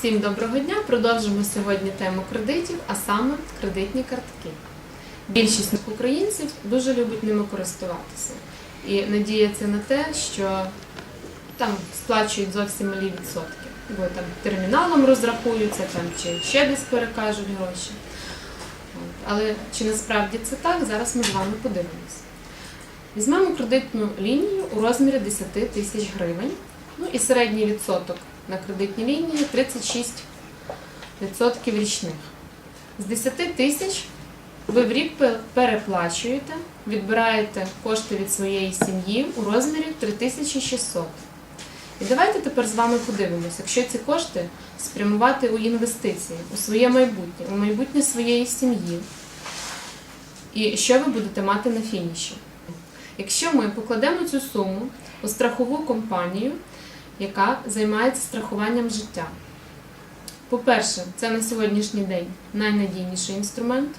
Всім доброго дня! Продовжимо сьогодні тему кредитів, а саме кредитні картки. Більшість українців дуже любить ними користуватися і надіяться на те, що там сплачують зовсім малі відсотки, бо там терміналом розрахуються там, чи ще десь перекажуть гроші. Але чи насправді це так, зараз ми з вами подивимось. Візьмемо кредитну лінію у розмірі 10 тисяч гривень. Ну і середній відсоток на кредитній лінії 36% річних. З 10 тисяч ви в рік переплачуєте, відбираєте кошти від своєї сім'ї у розмірі 3600. І давайте тепер з вами подивимося, якщо ці кошти спрямувати у інвестиції, у своє майбутнє, у майбутнє своєї сім'ї. І що ви будете мати на фініші? Якщо ми покладемо цю суму у страхову компанію, яка займається страхуванням життя. По-перше, це на сьогоднішній день найнадійніший інструмент.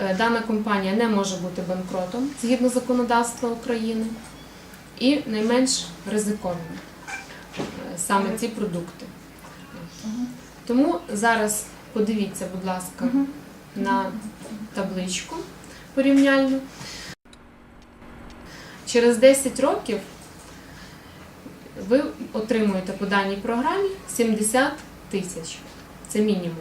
Е, Дана компанія не може бути банкротом згідно законодавства України і найменш ризикованим е, саме ці продукти. Тому зараз подивіться, будь ласка, на табличку порівняльну. Через 10 років ви отримуєте по даній програмі 70 тисяч. Це мінімум,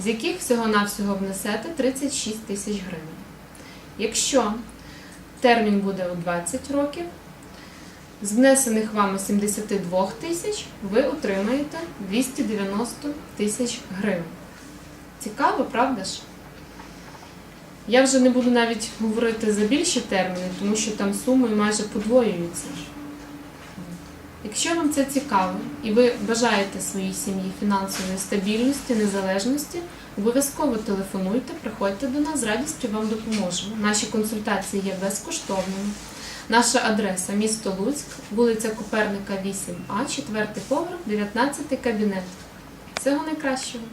з яких всього-навсього внесете 36 тисяч гривень. Якщо термін буде у 20 років, з внесених вами 72 тисяч ви отримаєте 290 тисяч гривень. Цікаво, правда ж? Я вже не буду навіть говорити за більші терміни, тому що там суми майже подвоюються. Якщо вам це цікаво і ви бажаєте своїй сім'ї фінансової стабільності, незалежності, обов'язково телефонуйте, приходьте до нас, з радістю вам допоможемо. Наші консультації є безкоштовними. Наша адреса місто Луцьк, вулиця Коперника, 8А, 4 поверх, 19 кабінет. Всього найкращого!